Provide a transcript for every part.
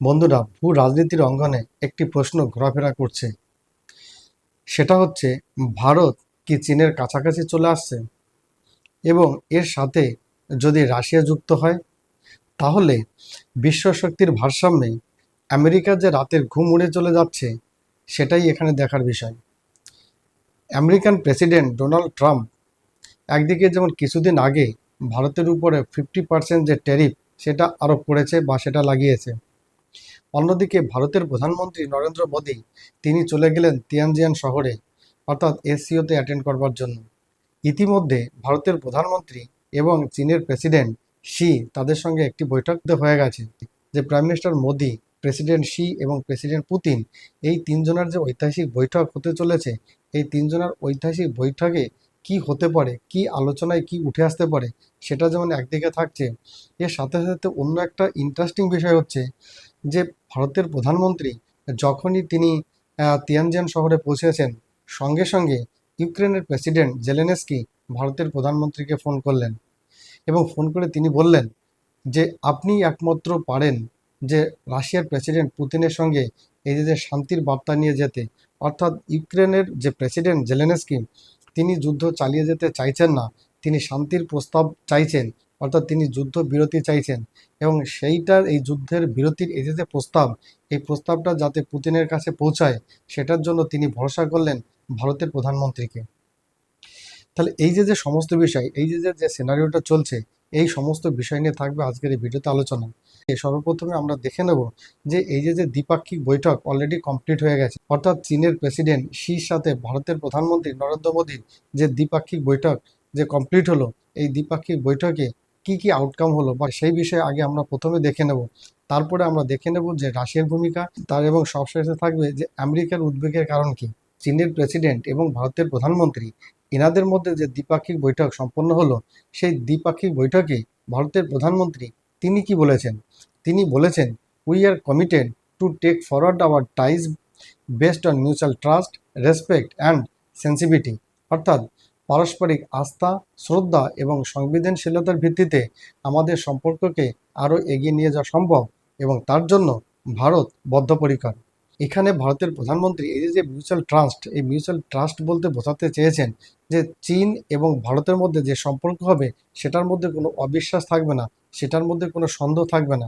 বন্ধুরা ভূ রাজনীতির অঙ্গনে একটি প্রশ্ন ঘোরাফেরা করছে। সেটা হচ্ছে, ভারত কি চীনের কাছাকাছি চলে আসছে? এবং এর সাথে যদি রাশিয়া যুক্ত হয়, তাহলে বিশ্বশক্তির ভারসাম্যে আমেরিকার যে রাতের ঘুম উড়ে চলে যাচ্ছে, সেটাই এখানে দেখার বিষয়। আমেরিকান প্রেসিডেন্ট ডোনাল্ড ট্রাম্প একদিকে যেমন কিছুদিন আগে ভারতের উপরে ফিফটি পার্সেন্ট যে ট্যারিফ, সেটা আরোপ করেছে বা সেটা লাগিয়েছে। অন্যদিকে ভারতের প্রধানমন্ত্রী নরেন্দ্র মোদী, তিনি চলে গেলেন তিয়ানজিয়ান শহরে, অর্থাৎ এসিওতে অ্যাটেন্ড করবার জন্য। ইতিমধ্যে ভারতের প্রধানমন্ত্রী এবং চীনের প্রেসিডেন্ট শি তাদের সঙ্গে একটি বৈঠক হয়ে গেছে, যে prime minister Modi, president Xi এবং প্রেসিডেন্ট পুতিন এই তিনজনের যে ঐতিহাসিক বৈঠক হতে চলেছে, এই তিনজনের ঐতিহাসিক বৈঠকে কি হতে পারে, কি আলোচনায় কি উঠে আসতে পারে, সেটা যেমন একদিকে থাকছে, এর সাথে সাথে অন্য একটা ইন্টারেস্টিং বিষয় হচ্ছে যে ভারতের প্রধানমন্ত্রী যখনই তিনি তিয়ানজিয়ান শহরে পৌঁছেছেন, সঙ্গে সঙ্গে ইউক্রেনের প্রেসিডেন্ট জেলেনেস্কি ভারতের প্রধানমন্ত্রীকে ফোন করলেন এবং ফোন করে তিনি বললেন যে, আপনি একমাত্র পারেন যে রাশিয়ার প্রেসিডেন্ট পুতিনের সঙ্গে এই যে শান্তির বার্তা নিয়ে যেতে। অর্থাৎ ইউক্রেনের যে প্রেসিডেন্ট জেলেনেস্কি, তিনি যুদ্ধ চালিয়ে যেতে চাইছেন না, তিনি শান্তির প্রস্তাব চাইছেন অর্থাৎ তিনি যুদ্ধ বিরতি চাইছেন এবং সেইটার এই যুদ্ধের বিরতির এই যে প্রস্তাব, এই প্রস্তাবটা যাতে পুতিনের কাছে পৌঁছায়, সেটার জন্য তিনি ভরসা করলেন ভারতের প্রধানমন্ত্রীকে। তাহলে এই যে যে সমস্ত বিষয়, এই যে যে সিনারিওটা চলছে, এই সমস্ত বিষয় নিয়ে থাকবে আজকের এই ভিডিওতে আলোচনা। সর্বপ্রথমে আমরা দেখে নেব যে এই যে যে দ্বিপাক্ষিক বৈঠক অলরেডি কমপ্লিট হয়ে গেছে, অর্থাৎ চীনের প্রেসিডেন্ট শির সাথে ভারতের প্রধানমন্ত্রী নরেন্দ্র মোদীর যে দ্বিপাক্ষিক বৈঠক যে কমপ্লিট হলো, এই দ্বিপাক্ষিক বৈঠকে কি কি আউটকাম হলো বা সেই বিষয়ে আগে আমরা প্রথমে দেখে নেব। তারপরে আমরা দেখে নেব যে রাশিয়ার ভূমিকা, তার এবং সবশেষে থাকবে যে আমেরিকার উদ্বেগের কারণ কি। চীনের প্রেসিডেন্ট এবং ভারতের প্রধানমন্ত্রী, এনাদের মধ্যে যে দ্বিপাক্ষিক বৈঠক সম্পন্ন হলো, সেই দ্বিপাক্ষিক বৈঠকে ভারতের প্রধানমন্ত্রী তিনি কি বলেছেন? তিনি বলেছেন we are committed to take forward our ties based on mutual trust respect and sensitivity অর্থাৎ পারস্পরিক আস্থা, শ্রদ্ধা এবং সংবেদনশীলতার ভিত্তিতে আমাদের সম্পর্ককে আরও এগিয়ে নিয়ে যাওয়া সম্ভব এবং তার জন্য ভারত বদ্ধপরিকর। এখানে ভারতের প্রধানমন্ত্রী এই যে মিউচুয়াল ট্রাস্ট এই মিউচুয়াল ট্রাস্ট বলতে বোঝাতে চেয়েছেন যে চীন এবং ভারতের মধ্যে যে সম্পর্ক হবে, সেটার মধ্যে কোনো অবিশ্বাস থাকবে না, সেটার মধ্যে কোনো সন্দেহ থাকবে না।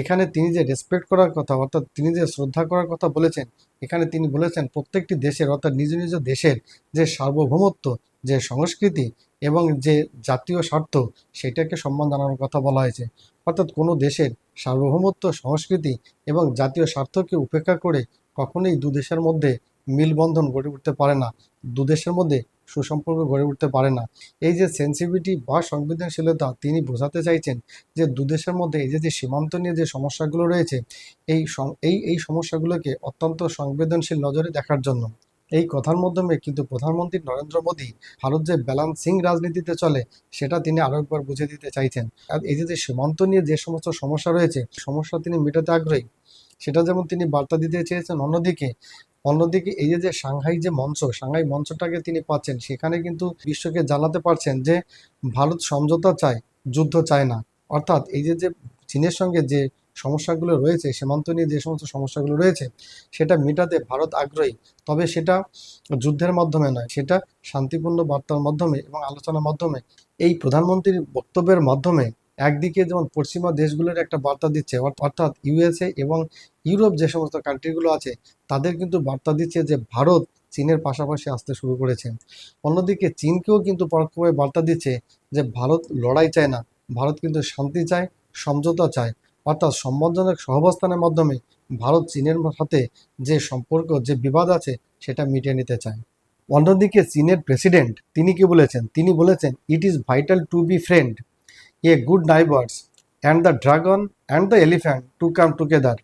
এখানে তিনি যে রেসপেক্ট করার কথা, অর্থাৎ তিনি যে শ্রদ্ধা করার কথা বলেছেন, এখানে তিনি বলেছেন প্রত্যেকটি দেশের, অর্থাৎ নিজ নিজ দেশের যে সার্বভৌমত্ব যে সংস্কৃতি এবং যে জাতীয় স্বার্থ সেটাকে সম্মান জানানোর কথা বলা হয়েছে। অর্থাৎ কোনো দেশের সার্বভৌমত্ব, সংস্কৃতি এবং জাতীয় স্বার্থকে উপেক্ষা করে কখনোই দু দেশের মধ্যে মিলবন্ধন গড়ে উঠতে পারে না। দু দেশের মধ্যে সুসম্পর্ক গড়ে উঠতে পারে না। এই যে সেন্সিভিটি বা সংবেদনশীলতা, তিনি বোঝাতে চাইছেন যে দু দেশের মধ্যে এই যে যে সীমান্ত নিয়ে যে সমস্যাগুলো রয়েছে, এই এই এই সমস্যাগুলোকে অত্যন্ত সংবেদনশীল নজরে দেখার জন্য। এই কথার মাধ্যমে কিন্তু প্রধানমন্ত্রী নরেন্দ্র মোদী ভারত যে ব্যালান্সিং রাজনীতিতে চলে, সেটা তিনি আরও একবার বুঝে দিতে চাইছেন। আর এই যে সীমান্ত নিয়ে যে সমস্ত সমস্যা রয়েছে, সমস্যা তিনি মেটাতে আগ্রহী, সেটা যেমন তিনি বার্তা দিতে চেয়েছেন অন্যদিকে অন্যদিকে এই যে সাংহাই যে মঞ্চ, সাংহাই মঞ্চটাকে তিনি পাচ্ছেন, সেখানে কিন্তু বিশ্বকে জানাতে পারছেন যে ভারত সমঝোতা চায়, যুদ্ধ চায় না। অর্থাৎ এই যে চীনের সঙ্গে যে সমস্যাগুলো রয়েছে, সীমান্ত নিয়ে যে সমস্ত সমস্যাগুলো রয়েছে, সেটা মেটাতে ভারত আগ্রহী। তবে সেটা যুদ্ধের মাধ্যমে নয়, সেটা শান্তিপূর্ণ বার্তার মাধ্যমে এবং আলোচনার মাধ্যমে। এই প্রধানমন্ত্রীর বক্তব্যের মাধ্যমে একদিকে যেমন পশ্চিমা দেশগুলোর একটা বার্তা দিচ্ছে অর্থাৎ ইউএসএ এবং ইউরোপ যে সমস্ত কান্ট্রিগুলো আছে, তাদের কিন্তু বার্তা দিচ্ছে যে ভারত চীনের পাশাপাশি আসতে শুরু করেছে। অন্যদিকে চীনকেও কিন্তু পরোক্ষভাবে বার্তা দিচ্ছে যে ভারত লড়াই চায় না, ভারত কিন্তু শান্তি চায়, সমঝোতা চায়। অর্থাৎ সম্মানজনক সহবস্থানের মাধ্যমে ভারত চীনের সাথে যে সম্পর্ক, যে বিবাদ আছে, সেটা মিটিয়ে নিতে চায়। অন্যদিকে চীনের প্রেসিডেন্ট, তিনি কি বলেছেন? তিনি বলেছেন it is vital to be friend a good neighbours and the dragon and the elephant to come together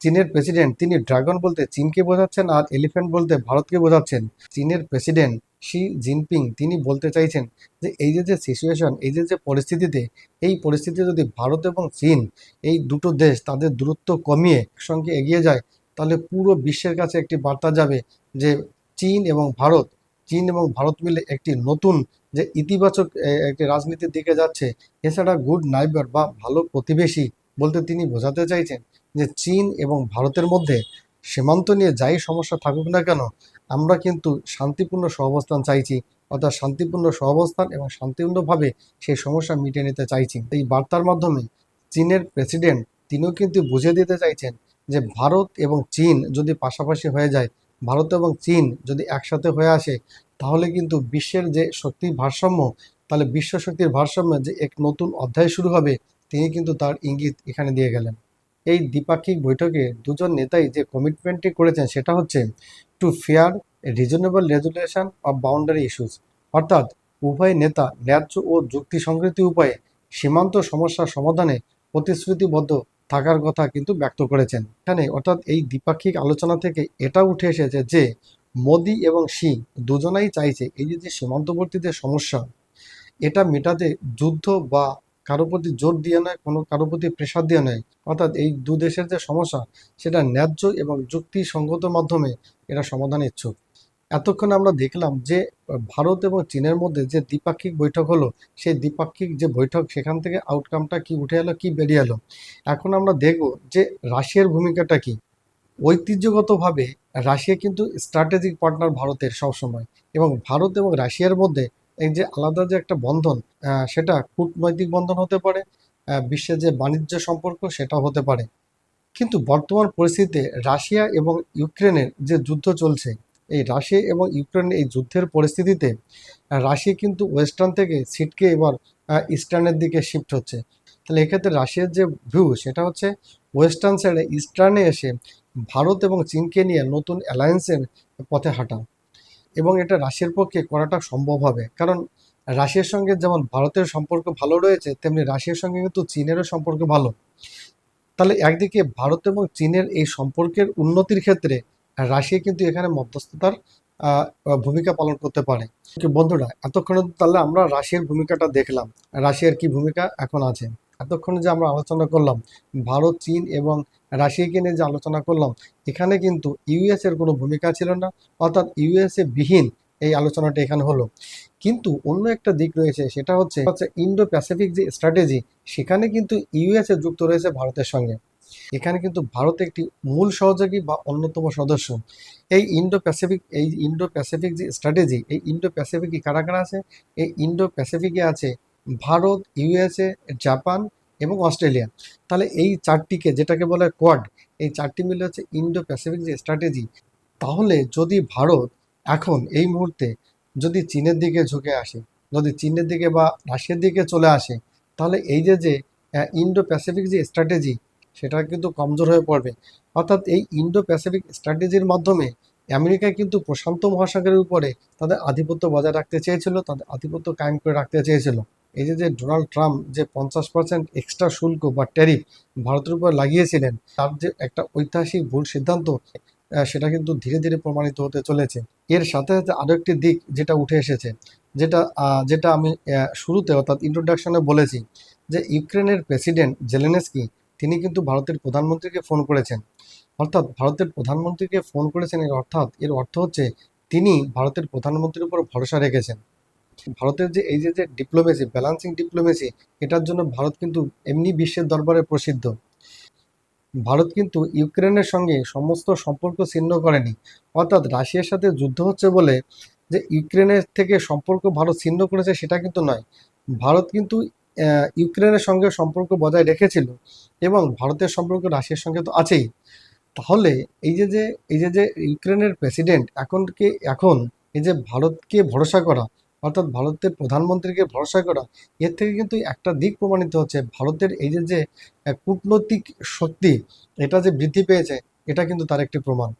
চীনের প্রেসিডেন্ট, তিনি ড্রাগন বলতে চীনকে বোঝাচ্ছেন আর এলিফ্যান্ট বলতে ভারতকে বোঝাচ্ছেন। চীনের প্রেসিডেন্ট শি জিনপিং, তিনি বলতে চাইছেন যে এই যে যে সিচুয়েশন এই যে যে পরিস্থিতিতে, এই পরিস্থিতিতে যদি ভারত এবং চীন এই দুটো দেশ তাদের দূরত্ব কমিয়ে একসঙ্গে এগিয়ে যায়, তাহলে পুরো বিশ্বের কাছে একটি বার্তা যাবে যে চীন এবং ভারত, চীন এবং ভারত মিলে একটি নতুন যে ইতিবাচক একটি রাজনীতির দিকে যাচ্ছে, এছাড়া গুড নাইবার বা ভালো প্রতিবেশী বলতে তিনি বোঝাতে চাইছেন। যে চীন এবং ভারতের মধ্যে সীমান্ত নিয়ে যাই সমস্যা থাকুক না কেন, আমরা কিন্তু শান্তিপূর্ণ সহাবস্থান চাইছি। অর্থাৎ শান্তিপূর্ণ সহাবস্থান এবং শান্তিপূর্ণভাবে সেই সমস্যা মিটিয়ে নিতে চাইছি। এই বার্তার মাধ্যমে চীনের প্রেসিডেন্ট তিনিও কিন্তু বুঝিয়ে দিতে চাইছেন যে ভারত এবং চীন যদি পাশাপাশি হয়ে যায়, ভারত এবং চীন যদি একসাথে হয়ে আসে, তাহলে কিন্তু বিশ্বের যে শক্তির ভারসাম্য, তাহলে বিশ্ব শক্তির ভারসাম্যে যে এক নতুন অধ্যায় শুরু হবে, তিনি কিন্তু তার ইঙ্গিত এখানে দিয়ে গেলেন। এই দ্বিপাক্ষিক বৈঠকে দুজন নেতাই যে কমিটমেন্টটি করেছেন সেটা হচ্ছে to fair reasonable resolution of boundary issues অর্থাৎ উভয় নেতা ন্যায্য ও যুক্তি যুক্তিসংগতি উপায়ে সীমান্ত সমস্যার সমাধানে প্রতিশ্রুতিবদ্ধ থাকার কথা কিন্তু ব্যক্ত করেছেন। এখানে অর্থাৎ এই দ্বিপাক্ষিক আলোচনা থেকে এটা উঠে এসেছে যে মোদি এবং শি দুজনাই চাইছে এই যে যে সীমান্তবর্তী যে সমস্যা, এটা মেটাতে যুদ্ধ বা কারও প্রতি জোর দিয়ে নয়, কোনো কারও প্রতি প্রেশার দিয়ে নয়। অর্থাৎ এই দু দেশের যে সমস্যা, সেটা ন্যায্য এবং যুক্তিসঙ্গত মাধ্যমে এরা সমাধান ইচ্ছুক। এতক্ষণ আমরা দেখলাম যে, ভারত এবং চীনের মধ্যে যে দ্বিপাক্ষিক বৈঠক হলো, সেই দ্বিপাক্ষিক যে বৈঠক, সেখান থেকে আউটকামটা কি উঠে এলো, কি বেরিয়ে এলো? এখন আমরা দেখব যে রাশিয়ার ভূমিকাটা কি? ঐতিহ্যগতভাবে রাশিয়া কিন্তু স্ট্র্যাটেজিক পার্টনার ভারতের সবসময় এবং ভারত এবং রাশিয়ার মধ্যে এই যে আলাদা যে একটা বন্ধন সেটা কূটনৈতিক বন্ধন হতে পারে বিশ্বের যে বাণিজ্য সম্পর্ক সেটাও হতে পারে। কিন্তু বর্তমান পরিস্থিতিতে রাশিয়া এবং ইউক্রেনের যে যুদ্ধ চলছে, এই রাশিয়া এবং ইউক্রেনের এই যুদ্ধের পরিস্থিতিতে রাশিয়া কিন্তু ওয়েস্টার্ন থেকে ছিটকে এবার ইস্টার্নের দিকে শিফট হচ্ছে। তাহলে এক্ষেত্রে রাশিয়ার যে ভিউ সেটা হচ্ছে ওয়েস্টার্ন সাইডে ইস্টার্নে এসে ভারত এবং চীনকে নিয়ে নতুন অ্যালায়েন্সের পথে হাঁটা। এবং এটা রাশিয়ার পক্ষে করাটা সম্ভব হবে। কারণ রাশিয়ার সঙ্গে যেমন ভারতের সম্পর্ক ভালো রয়েছে, তেমনি রাশিয়ার সঙ্গে কিন্তু চীনেরও সম্পর্ক ভালো। তাহলে একদিকে ভারত এবং চীনের এই সম্পর্কের উন্নতির ক্ষেত্রে রাশিয়া কিন্তু এখানে মধ্যস্থতার ভূমিকা পালন করতে পারে। বন্ধুরা, এতক্ষণে তাহলে আমরা রাশিয়ার ভূমিকাটা দেখলাম। রাশিয়ার কি ভূমিকা এখন আছে? এতক্ষণে যে আমরা আলোচনা করলাম, ভারত, চীন এবং রাশিয়াকে নিয়ে যে আলোচনা করলাম, এখানে কিন্তু ইউএস এর কোনো ভূমিকা ছিল না, অর্থাৎ ইউএসএ বিহীন এই আলোচনাটা এখানে হলো। কিন্তু অন্য একটা দিক রয়েছে, সেটা হচ্ছে হচ্ছে ইন্ডো প্যাসিফিক যে স্ট্র্যাটেজি সেখানে কিন্তু ইউএসএ যুক্ত রয়েছে ভারতের সঙ্গে। এখানে কিন্তু ভারত একটি মূল সহযোগী বা অন্যতম সদস্য। এই ইন্ডো প্যাসিফিক এই ইন্ডো প্যাসিফিক যে স্ট্র্যাটেজি এই ইন্ডো প্যাসিফিকে কারা কারা আছে? এই ইন্ডো প্যাসিফিকে আছে ভারত ইউএসএ জাপান এবং অস্ট্রেলিয়া। তাহলে এই চারটিকে, যেটাকে বলে কোয়াড এই চারটি মিলে হচ্ছে ইন্ডো প্যাসিফিক যে স্ট্র্যাটেজি তাহলে যদি ভারত এখন এই মুহূর্তে যদি চীনের দিকে ঝুঁকে আসে, যদি চীনের দিকে বা রাশিয়ার দিকে চলে আসে, তাহলে এই যে যে ইন্ডো প্যাসিফিক যে স্ট্র্যাটেজি সেটা কিন্তু কমজোর হয়ে পড়বে। অর্থাৎ এই ইন্ডো প্যাসিফিক স্ট্র্যাটেজির মাধ্যমে আমেরিকা কিন্তু প্রশান্ত মহাসাগরের উপরে তাদের আধিপত্য বজায় রাখতে চেয়েছিল, তাদের আধিপত্য কায়েম করে রাখতে চেয়েছিল। এই যে যে ডোনাল্ড ট্রাম্প যে পঞ্চাশ পার্সেন্ট এক্সট্রা শুল্ক বা ট্যারিফ ভারতের উপর লাগিয়েছিলেন, তার যে একটা ঐতিহাসিক ভুল সিদ্ধান্ত সেটা কিন্তু ধীরে ধীরে প্রমাণিত হতে চলেছে। এর সাথে সাথে আরও একটি দিক যেটা উঠে এসেছে, যেটা যেটা আমি শুরুতে অর্থাৎ ইন্ট্রোডাকশনে বলেছি যে, ইউক্রেনের প্রেসিডেন্ট জেলেনেস্কি তিনি কিন্তু ভারতের প্রধানমন্ত্রীকে ফোন করেছেন। অর্থাৎ ভারতের প্রধানমন্ত্রীকে ফোন করেছেন এর অর্থাৎ, এর অর্থ হচ্ছে, তিনি ভারতের প্রধানমন্ত্রীর উপর ভরসা রেখেছেন। ভারতের যে এই যে যে ডিপ্লোমেসি ব্যালান্সিং ডিপ্লোমেসি এটার জন্য ভারত কিন্তু এমনি বিশ্বের দরবারে প্রসিদ্ধ। ভারত কিন্তু ইউক্রেনের সঙ্গে সমস্ত সম্পর্ক ছিন্ন করেনি। অর্থাৎ রাশিয়ার সাথে যুদ্ধ হচ্ছে বলে যে ইউক্রেনের থেকে সম্পর্ক ভারত ছিন্ন করেছে সেটা কিন্তু নয়। ভারত কিন্তু ইউক্রেনের সঙ্গে সম্পর্ক বজায় রেখেছিল এবং ভারতের সম্পর্ক রাশিয়ার সঙ্গে তো আছেই। তাহলে এই যে যে, এই যে যে ইউক্রেনের প্রেসিডেন্ট এখন কে, এখন এই যে ভারতকে ভরসা করা অর্থাৎ ভারতের প্রধানমন্ত্রীকে ভরসা করা, এর থেকে কিন্তু একটা দিক প্রমাণিত হচ্ছে। ভারতের এই যে যে কূটনৈতিক শক্তি, এটা যে বৃদ্ধি পেয়েছে, এটা কিন্তু তার একটি প্রমাণ।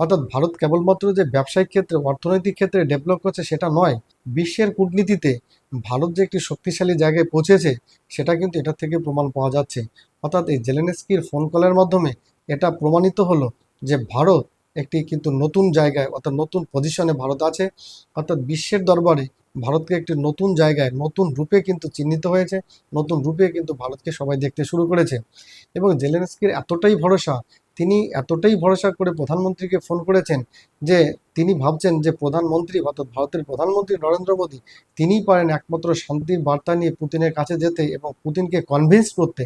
অর্থাৎ ভারত কেবলমাত্র যে ব্যবসায়িক ক্ষেত্রে, অর্থনৈতিক ক্ষেত্রে ডেভেলপ করছে সেটা নয়, বিশ্বের কূটনীতিতে ভারত যে একটি শক্তিশালী জায়গায় পৌঁছেছে, সেটা কিন্তু এটা থেকে প্রমাণ পাওয়া যাচ্ছে। অর্থাৎ এই জেলেনস্কির ফোন কলের মাধ্যমে এটা প্রমাণিত হলো যে ভারত একটি কিন্তু নতুন জায়গায়, অর্থাৎ নতুন পজিশনে ভারত আছে। অর্থাৎ বিশ্বের দরবারে ভারতকে একটি নতুন জায়গায়, নতুন রূপে কিন্তু চিহ্নিত হয়েছে, নতুন রূপে কিন্তু ভারতকে সবাই দেখতে শুরু করেছে। এবং জেলেনস্কির এতটাই ভরসা, তিনি এতটাই ভরসা করে প্রধানমন্ত্রীকে ফোন করেছেন যে, তিনি ভাবছেন যে প্রধানমন্ত্রী অর্থাৎ ভারতের প্রধানমন্ত্রী নরেন্দ্র মোদী, তিনিই পারেন একমাত্র শান্তির বার্তা নিয়ে পুতিনের কাছে যেতে এবং পুতিনকে কনভিন্স করতে।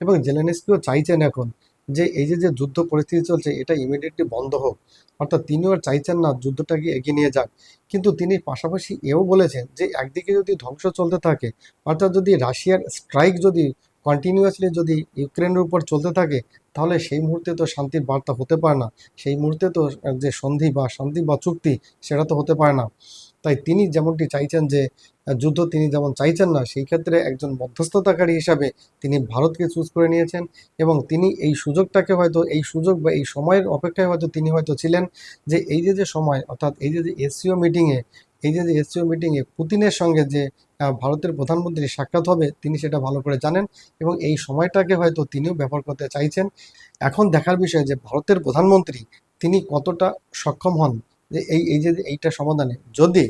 এবং জেলেনস্কিও চাইছেন এখন যে এই যে যে যুদ্ধ পরিস্থিতি চলছে, এটা ইমিডিয়েটলি বন্ধ হোক। অর্থাৎ তিনিও আর চাইছেন না যুদ্ধটাকে এগিয়ে নিয়ে যাক। কিন্তু তিনি পাশাপাশি এও বলেছেন যে, একদিকে যদি ধ্বংস চলতে থাকে, অর্থাৎ যদি রাশিয়ার স্ট্রাইক যদি কন্টিনিউয়াসলি যদি ইউক্রেনের উপর চলতে থাকে, তাহলে সেই মুহূর্তে তো শান্তির বার্তা হতে পারে না। সেই মুহূর্তে তো যে সন্ধি বা শান্তি বা চুক্তি, সেটা তো হতে পারে না। তাই তিনি যেমনটি চাইছেন যে যুদ্ধ তিনি যেমন চাইছেন না, সেই ক্ষেত্রে একজন মধ্যস্থতাকারী হিসাবে তিনি ভারতকে চুজ করে নিয়েছেন এবং তিনি এই সুযোগটাকে হয়তো, এই সুযোগ বা এই সময়ের অপেক্ষায় হয়তো তিনি হয়তো ছিলেন যে, এই যে যে সময়, অর্থাৎ এই যে যে এসসিও মিটিংয়ে এই যে যে এসসিও মিটিংয়ে পুতিনের সঙ্গে যে ভারতের প্রধানমন্ত্রী সাক্ষাৎ হবে, তিনি সেটা ভালো করে জানেন এবং এই সময়টাকে হয়তো তিনিও ব্যবহার করতে চাইছেন। এখন দেখার বিষয় যে, ভারতের প্রধানমন্ত্রী তিনি কতটা সক্ষম হন যে এই এই যে এইটা সমাধানে যদি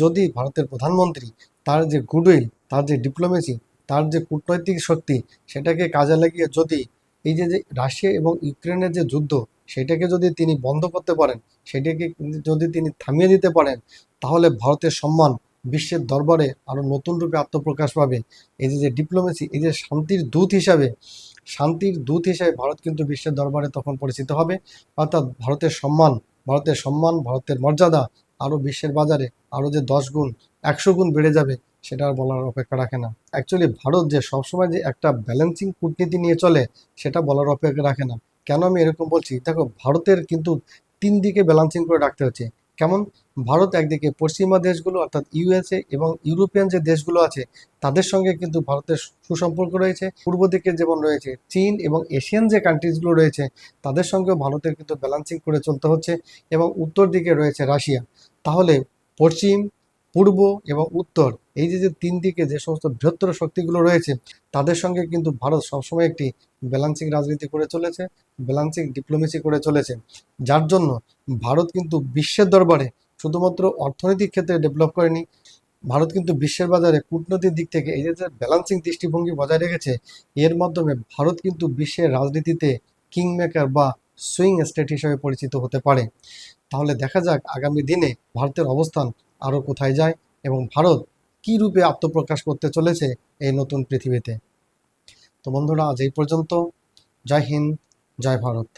যদি ভারতের প্রধানমন্ত্রী তার যে গুডউইল, তার যে ডিপ্লোমেসি, তার যে কূটনৈতিক শক্তি, সেটাকে কাজে লাগিয়ে যদি এই যে যে রাশিয়া এবং ইউক্রেনের যে যুদ্ধ, সেটাকে যদি তিনি বন্ধ করতে পারেন, সেটাকে যদি তিনি থামিয়ে দিতে পারেন, তাহলে ভারতের সম্মান বিশ্বের দরবারে আরও নতুন রূপে আত্মপ্রকাশ পাবে। এই যে যে ডিপ্লোমেসি, এই যে শান্তির দূত হিসাবে, শান্তির দূত হিসাবে ভারত কিন্তু বিশ্বের দরবারে তখন পরিচিত হবে। অর্থাৎ ভারতের সম্মান ভারতের সম্মান, ভারতের মর্যাদা আরও বিশ্বের বাজারে আরও যে দশ গুণ, একশো গুণ বেড়ে যাবে, সেটা আর বলার অপেক্ষা রাখে না। অ্যাকচুয়ালি ভারত যে সবসময় যে একটা ব্যালেন্সিং কূটনীতি নিয়ে চলে, সেটা বলার অপেক্ষা রাখে না। কেন আমি এরকম বলছি? দেখো, ভারতের কিন্তু তিন দিকে ব্যালেন্সিং করে রাখতে হচ্ছে। কেমন? ভারত একদিকে পশ্চিমা দেশগুলো, অর্থাৎ ইউএসএ এবং ইউরোপিয়ান যে দেশগুলো আছে, তাদের সঙ্গে কিন্তু ভারতের সুসম্পর্ক রয়েছে। পূর্ব দিকে যেমন রয়েছে চীন এবং এশিয়ান যে কান্ট্রিজগুলো রয়েছে, তাদের সঙ্গেও ভারতের কিন্তু ব্যালান্সিং করে চলতে হচ্ছে এবং উত্তর দিকে রয়েছে রাশিয়া। তাহলে পশ্চিম পূর্ব এবং উত্তর, এই যে যে তিন দিকে যে সমস্ত বৃহত্তর শক্তিগুলো রয়েছে, তাদের সঙ্গে কিন্তু ভারত সবসময় একটি ব্যালান্সিং রাজনীতি করে চলেছে ব্যালান্সিং ডিপ্লোমেসি করে চলেছে। যার জন্য ভারত কিন্তু বিশ্বের দরবারে শুধুমাত্র অর্থনৈতিক ক্ষেত্রে ডেভেলপ করেনি, ভারত কিন্তু বিশ্বের বাজারে কূটনৈতিক দিক থেকে এই যে যে ব্যালেন্সিং দৃষ্টিভঙ্গি বজায় রেখেছে, এর মাধ্যমে ভারত কিন্তু বিশ্বের রাজনীতিতে কিং মেকার বা সুইং স্টেট হিসেবে পরিচিত হতে পারে। তাহলে দেখা যাক আগামী দিনে ভারতের অবস্থান আরও কোথায় যায় এবং ভারত কি রূপে আত্মপ্রকাশ করতে চলেছে এই নতুন পৃথিবীতে। তো বন্ধুরা, আজ এই পর্যন্ত। জয় হিন্দ, জয় ভারত।